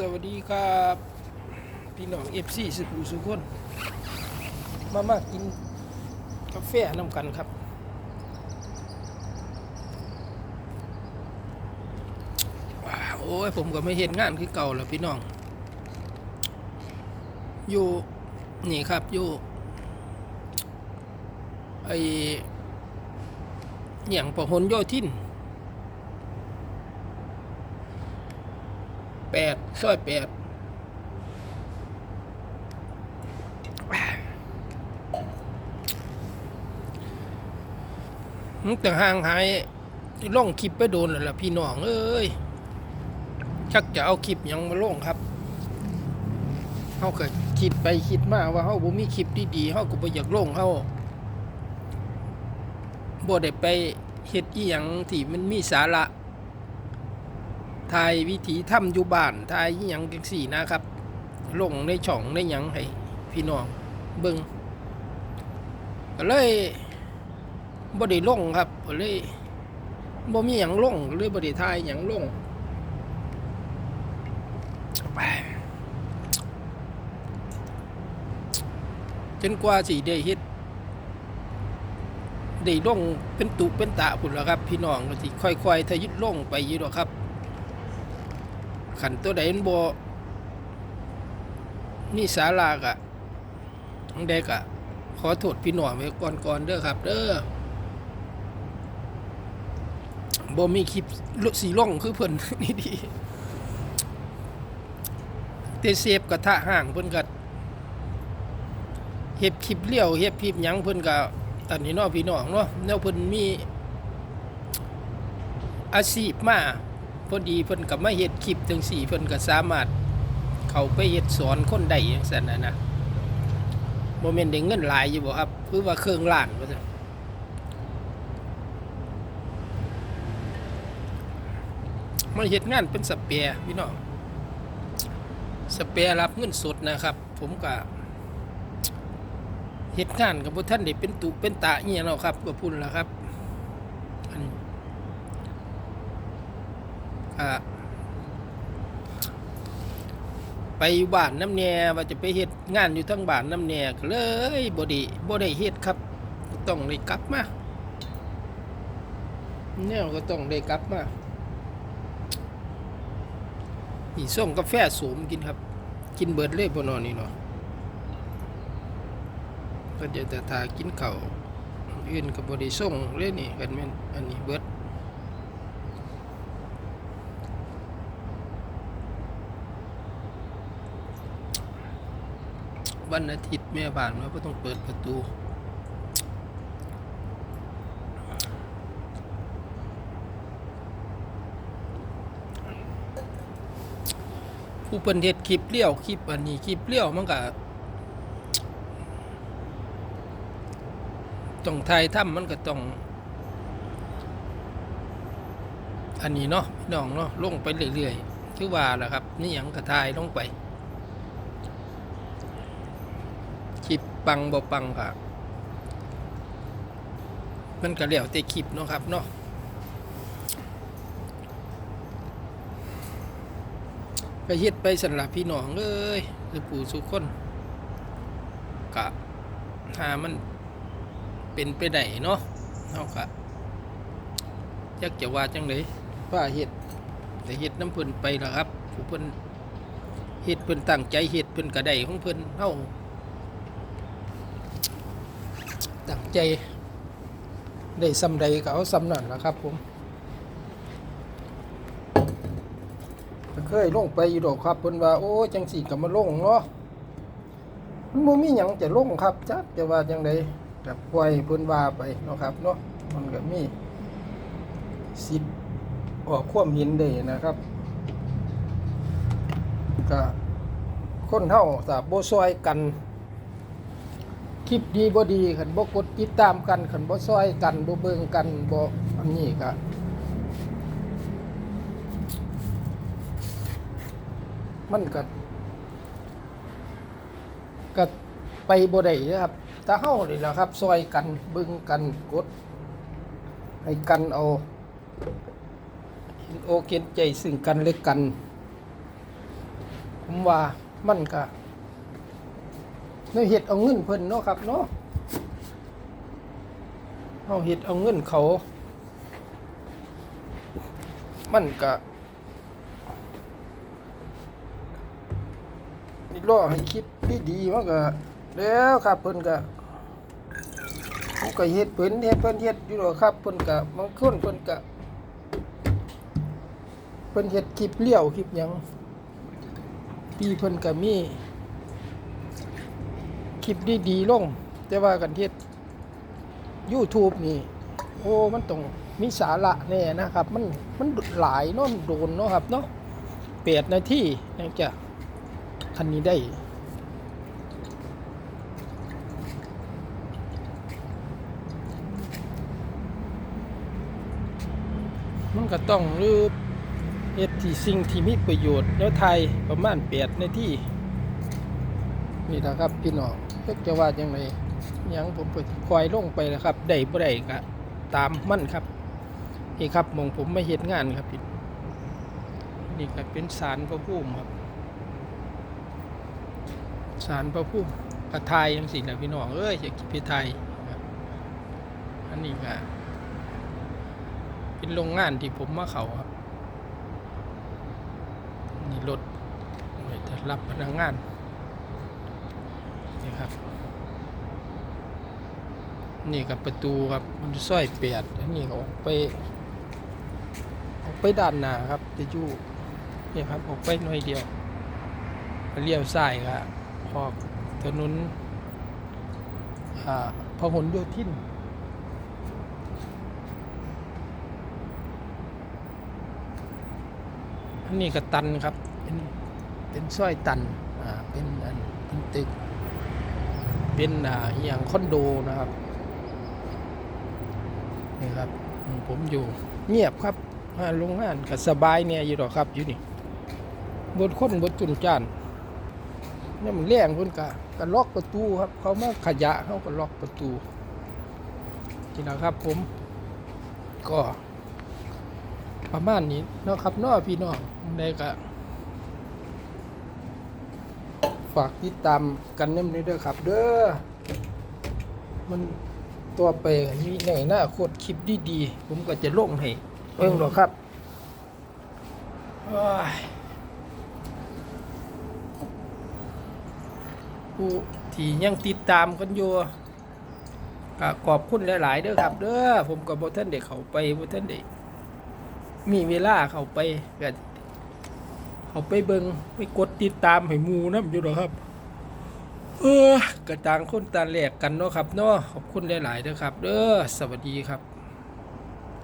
สวัสดีครับ พี่น้องเอฟซีสุขุสุขคนมามากินกาแฟน้ำกันครับว้าวโอ้ย ผมก็ไม่เห็นงานคือเก่าแล้วพี่น้อง อยู่นี่ครับอยู่ไอเหี่ยงประหนโยทิน แปดซอยแปดมันแต่ห่างหายล่องคลิปไปโดนแล้วล่ะพี่น้องเอ้ยชักจะเอาคลิปยังมาล่องครับเขาก็คิดไปคิดมาว่าเขาบ่มีคลิปดีๆเขาก็บ่อยากล่องเขาบ่ได้ไปเฮ็ดอีหยังที่มันมีสาระ ทายวิถีถ้ำอยู่บ้านทายหยังจังสี่นะครับ ลงในช่องในหยังให้พี่น้องเบิ่งก็เลยบ่ได้ลงครับก็เลยบ่มีหยังลงเลยบ่ได้ทายหยังลงไปจนกว่าสิได้เฮ็ดได้ลงเป็นตุเป็นตะพุ่นแล้วครับ พี่น้องก็สิค่อยๆทยุดลงไปอยู่ดอกครับ ขันตัวใดมันบ่มีสาระกะทั้งใดกะขอโทษพี่หน่อยไว้ก่อนๆเด้อครับ เด้อบ่มีคลิปสีล่องคือเพิ่นนี่ดีเตเซฟกระทะห่างเพิ่นก็เฮ็ดคลิปเลี้ยวเฮ็ดคลิปหยังเพิ่นก็ตอนนี้เนาะพี่น้องเนาะแนวเพิ่นมีอาชีพมา พอดีเพิ่นก็มาเฮ็ดคลิปจังสี่เพิ่นก็สามารถ เข้าไปเฮ็ดสอนคนได้จังซั่นน่ะนะบ่แม่นได้เงินหลายอยู่บ่ครับคือว่าเครื่องล้านว่าซั่นมาเฮ็ดงานเป็นสเปียร์พี่น้องสเปียร์รับเงินสดนะครับ ผมก็เฮ็ดงานกับบ่ทันได้เป็นตุเป็นตะอีหยังหรอกครับก็พุ่นล่ะครับอัน อ่า ไปบ้านน้ำแน่ว่าจะไปเฮ็ดงานอยู่ทั้งบ้านน้ำแน่ก็เลยบ่ได้บ่ได้เฮ็ดครับ ต้องได้กลับมาเนี่ยก็ต้องได้กลับมานี่ส่งกาแฟสูมกินครับ กินเบิดเลยบ่นอนนี่เนาะก็จะแต่ทากินข้าวอื่นก็บ่ได้ส่งเลยนี่กันแม่นอันนี้เบิด วันอาทิตย์แม่บ้านว่าก็ต้องเปิดประตู ผู้เปินเฮ็ดคลิปเลี้ยวคลิปอันนี้คลิปเลี้ยวมันก็ต้องถ่ายทำมันก็ต้อง อันนี้เนาะพี่น้องเนาะลงไปเรื่อยๆคือว่าแหละครับนี่ยังกระทายลงไป คลิปปังบ่ปังค่ะ มันก็แล้วแต่คลิปเนาะครับเนาะก็เฮ็ดไปสำหรับพี่น้องเอ้ยหรือปู่สุคนกะหามันเป็นไปได้เนาะเฮากะอยากจะว่าจังไดว่าเฮ็ดแต่เฮ็ดน้ำเพิ่นไปล่ะครับผู้เพิ่นเฮ็ดเพิ่นตั้งใจเฮ็ดเพิ่นก็ได้ของเพิ่นเฮา ตั้งใจได้สำใดก็เอาสำนั่นละครับผมเคยลงไปอยู่ดอกครับเพิ่นว่าโอ้จังสีก็มาลงเนาะมันบ่มีหยังจะลงครับจักจะว่าจังไดกับปล่อยเพิ่นว่าไปเนาะครับเนาะมันก็มีสิทธิ์ออกความเห็นได้นะครับก็คนเฮาถ้าบ่ซอยกัน คลิปดีบ่ดีขันบ่กดติดตามกันขันบ่ซอยกันบ่เบิ่งกันบ่อันนี้ก็มันก็ก็ไปบ่ได้เด้อครับถ้าเฮานี่ล่ะครับ ซอยกันเบิ่งกันกด ให้กันเอาเห็นโอเห็นใจซึ่งกันและกัน ผมว่ามันก็ ในเฮ็ดเอาเงินเพิ่นเนาะครับเนาะเอาเฮ็ดเอาเงินเขา มันก็นี่รอให้คิดดีมันก็แล้วครับเพิ่นก็ผมก็เฮ็ดเพิ่นเฮ็ดเพิ่นเฮ็ดอยู่ดอกครับเพิ่นก็บางคนเพิ่นก็เพิ่นเฮ็ดคลิปเลี้ยวคลิปหยังปีเพิ่นก็มี คลิปดีๆลง แต่ว่ากันเฮ็ด YouTube นี่ โอ้ มันต้องมีสาระแน่นะครับ มันมันหลายเนาะมันโดนเนาะครับเนาะเปดนาทียังจะคันนี้ได้มันก็ต้องรืบเฮ็ดที่สิ่งที่มีประโยชน์แล้วไทยประมาณแปดในที่ นี่นะครับ พี่น้อง จะว่าจังไงยังผมไปคอยลงไปแล้วครับได้บ่ได้ก็ตามมั่นครับนี่ครับมองผมไมาเฮ็ดงานครับพี่นี่ก็เป็นสารพระภูมิครับสารพระภูมิกระทายยังสินะพี่น้องเอ้ยอยากกินพี่ไทยอันนี้ก็เป็นโรงงานที่ผมมาเขาครับนี่รถรับพนักงาน นี่ครับ นี่กับประตูครับมันซอยเปียดอันนี้ก็ออกไป ออกไปด้านหน้าครับจะยู่นี่ครับออกไปหน่อยเดียวเลี้ยวซ้ายครับออกถนนอ่าพหลโยธินอันนี้ก็ตันครับ เป็นเป็นซอยตัน อ่า เป็นอันเป็นตึก เป็นอ่าอย่างคอนโดนะครับนี่ครับผมอยู่เงียบครับอ่าโรงงานก็สบายเนี่ยอยู่หรอครับอยู่นี่บนคนบนจุนจานเนี่ยมันแรงเพิ่นกะก็ล็อกประตูครับ เขามาขยะเขาก็ล็อกประตูนี่นะครับผม ก็ประมาณนี้นะครับน้อพี่น้องได้ก็ ฝากติดตามกันน้ำนี้ด้วยครับ เด้อ มันตัวไปมีในหน้าโคตรคลิปดีๆ ผมก็จะลงให้เพิ่งหรอกครับผู้ที่ยังติดตามกันอยู่ก็ขอบคุณหลาย ๆ เด้อครับ เด้อ ผมกับบท่านเด็กเขาไปบท่านเด็กมีเวลาเขาไปก็ เอาไปเบิงไปกดติดตามให้มูนะอยู่หรอครับ เออกระต่างคนตาแหลกกันเนาะครับเนาะขอบคุณหลายๆเด้อครับ เด้อสวัสดีครับ